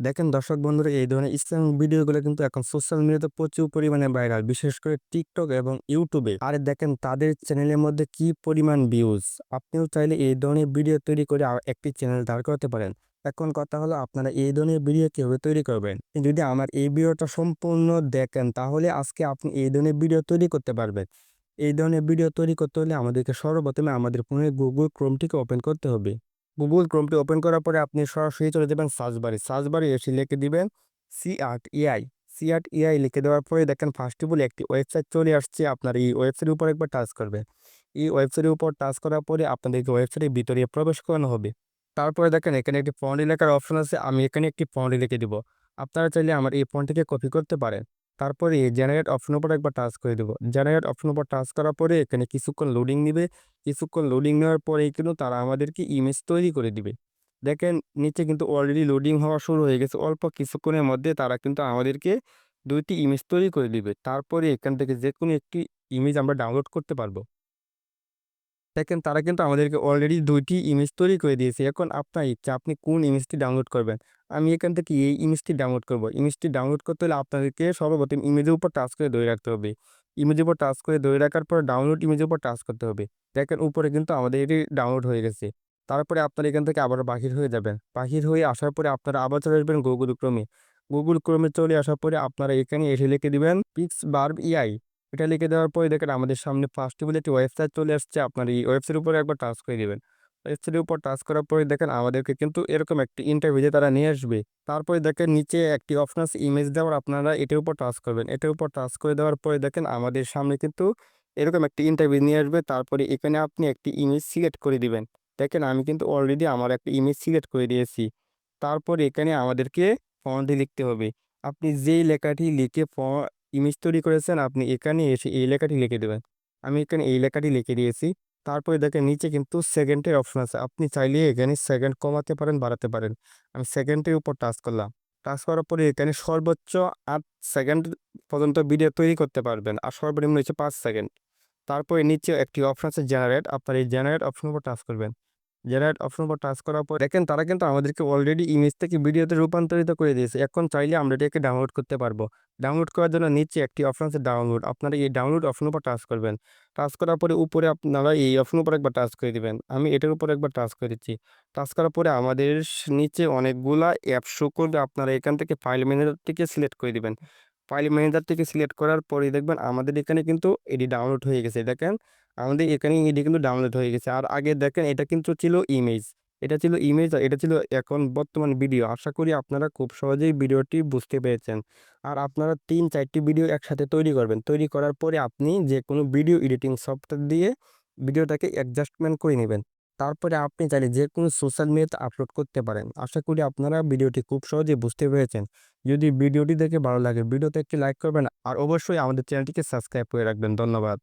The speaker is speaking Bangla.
দেখেন দর্শক বন্ধুরা, এই ধরনের ইসলামিক ভিডিওগুলো কিন্তু এখন সোশ্যাল মিডিয়াতে প্রচুর পরিমাণে ভাইরাল বিশেষ করে টিকটক এবং ইউটিউবে আর দেখেন তাদের চ্যানেলের মধ্যে কি পরিমাণ ভিউজ আপনিও চাইলে এই ধরনের ভিডিও তৈরি করে একটি চ্যানেল দাঁড় করতে পারেন। এখন কথা হলো আপনারা এই ধরনের ভিডিও কীভাবে তৈরি করবেন? যদি আমার এই ভিডিওটা সম্পূর্ণ দেখেন, তাহলে আজকে আপনি এই ধরনের ভিডিও তৈরি করতে পারবেন। এই ধরনের ভিডিও তৈরি করতে হলে আমাদেরকে সর্বপ্রথমে আমাদের ফোনে গুগল ক্রোমটিকে ওপেন করতে হবে। গুগল ক্রোমটি ওপেন করার পরে আপনি সরাসরি চলে যাবেন সার্চ বারে সার্চ এসে লিখে দিবেন sea art AI sea art AI লিখে দেওয়ার পরে দেখেন ফার্স্ট অফ অল একটি ওয়েবসাইট চলে আসছে, আপনার এই ওয়েবসাইটের উপর একবার টাচ করবেন এই ওয়েবসাইটের উপর টাচ করার পরে আপনাদেরকে ওয়েবসাইটের ভিতরে প্রবেশ করানো হবে। তারপরে দেখেন এখানে একটি ফন্ট লেখার অপশন আছে, আমি এখানে একটি ফন্ট লিখে দিব। আপনারা চাইলে আমার এই ফন্টটিকে কপি করতে পারেন। তারপরে জেনারেট অপশন উপর একবার টাচ করে দেবো। জেনারেট অপশন উপর টাচ করার পরে এখানে কিছুক্ষণ লোডিং নিবে। কিছুক্ষণ লোডিং নেওয়ার পরে কিন্তু তারা আমাদেরকে ইমেজ তৈরি করে দিবে। দেখেন, নিচে কিন্তু অলরেডি লোডিং হওয়া শুরু হয়ে গেছে। অল্প কিছুক্ষণের মধ্যে তারা কিন্তু আমাদেরকে দুইটি ইমেজ তৈরি করে দিবে। তারপরে এখান থেকে যে কোনো একটি ইমেজ আমরা ডাউনলোড করতে পারব। দেখেন তারা কিন্তু আমাদেরকে অলরেডি দুইটি ইমেজ তৈরি করে দিয়েছে। এখন আপনার ইচ্ছা, আপনি কোন ইমেজটি ডাউনলোড করবেন? আমি এখান থেকে এই ইমেজটি ডাউনলোড করব। ইমেজটি ডাউনলোড করতে হলে আপনাদেরকে সর্বপ্রথম ইমেজের উপর টাচ করে ধরে রাখতে হবে। ইমেজের উপর টাচ করে ধরে রাখার পর ডাউনলোড ইমেজের উপর টাচ করতে হবে। দেখেন উপরে কিন্তু আমাদের এটি ডাউনলোড হয়ে গেছে। তারপরে আপনারা এখান থেকে আবার বাহির হয়ে যাবেন। বাহির হয়ে আসার পরে আপনারা আবার চলে আসবেন গুগল ক্রমে গুগল ক্রমে চলে আসার পরে আপনারা এখানে এসে লিখে দিবেন পিক্স বার্ব ইআই এটা লিখে দেওয়ার পরে দেখেন আমাদের সামনে ফার্স্ট বলে একটি ওয়েবসাইট চলে আসছে। আপনার এই ওয়েবসাইটের উপরে একবার টাচ করে দেবেন। ওয়েবসাইটের উপর টাচ করার পরে দেখেন আমাদেরকে কিন্তু এরকম একটি ইন্টারভিউতে তারা নিয়ে আসবে। তারপরে দেখেন নিচে একটি অপশন আছে ইমেজ দেওয়ার। আপনারা এটার উপর টাচ করবেন। এটার উপর টাচ করে দেওয়ার পরে দেখেন আমাদের সামনে কিন্তু এরকম একটি ইন্টারভিউ নিয়ে আসবে। তারপরে এখানে আপনি একটি ইমেজ সিলেক্ট করে দিবেন। দেখেন আমি কিন্তু অলরেডি আমার একটা ইমেজ সিলেক্ট করে দিয়েছি। তারপর এখানে আমাদেরকে ফন্টে লিখতে হবে। আপনি যেই লেখাটি লিখে ইমেজ তৈরি করেছেন, আপনি এখানে এসে এই লেখাটি লিখে দেবেন। আমি এখানে এই লেখাটি লিখে দিয়েছি। তারপরে দেখেন নিচে কিন্তু সেকেন্ডের অপশন আছে। আপনি চাইলে এখানে সেকেন্ড কমাতে পারেন, বাড়াতে পারেন। আমি সেকেন্ডের উপর টাচ করলাম। টাচ করার পরে এখানে সর্বোচ্চ আট সেকেন্ড পর্যন্ত ভিডিও তৈরি করতে পারবেন। আর সর্বনিম্ন হচ্ছে পাঁচ সেকেন্ড তারপরে নিচে একটি অপশন আছে জেনারেট আপনার এই জেনারেট অপশনের উপর টাচ করবেন। জেনারেট অপশন উপর টাচ করার পর দেখেন তারা কিন্তু আমাদেরকে অলরেডি ইমেজ থেকে ভিডিওতে রূপান্তরিত করে দিয়েছে। এখন চাইলে আমরা এটাকে ডাউনলোড করতে পারব। ডাউনলোড করার জন্য নিচে একটি অপশন আছে ডাউনলোড আপনারা এই ডাউনলোড অপশনের উপর টাচ করবেন। টাচ করার পরে উপরে আপনারা এই অপশন উপর একবার টাচ করে দিবেন। আমি এটার উপর একবার টাচ করে দিচ্ছি। টাচ করার পরে আমাদের নিচে অনেকগুলা অ্যাপ শো করবে। আপনারা এখান থেকে ফাইল ম্যানেজার থেকে সিলেক্ট করে দিবেন। ফাইল ম্যানেজার থেকে সিলেক্ট করার পরে দেখবেন আমাদের এখানে কিন্তু এটি ডাউনলোড হয়ে গেছে। দেখেন আমাদের এখানে এটি কিন্তু ডাউনলোড হয়ে গেছে। আর আগে দেখেন, এটা কিন্তু ছিল ইমেজ এটা ছিল ইমেজ আর এটা ছিল এখন বর্তমান ভিডিও আশা করি আপনারা খুব সহজেই ভিডিওটি বুঝতে পেরেছেন। আর আপনারা তিন, চারটি ভিডিও একসাথে তৈরি করবেন। তৈরি করার পরে আপনি যে কোনো ভিডিও এডিটিং সফটওয়্যার দিয়ে ভিডিওটাকে অ্যাডজাস্টমেন্ট করে নেবেন। তারপরে আপনি চাইলে যে কোনো সোশ্যাল মিডিয়াতে আপলোড করতে পারেন। আশা করি আপনারা ভিডিওটি খুব সহজেই বুঝতে পেরেছেন। যদি ভিডিওটি দেখে ভালো লাগে ভিডিওতে একটি লাইক করবেন। আর অবশ্যই আমাদের চ্যানেলটিকে সাবস্ক্রাইব করে রাখবেন। ধন্যবাদ।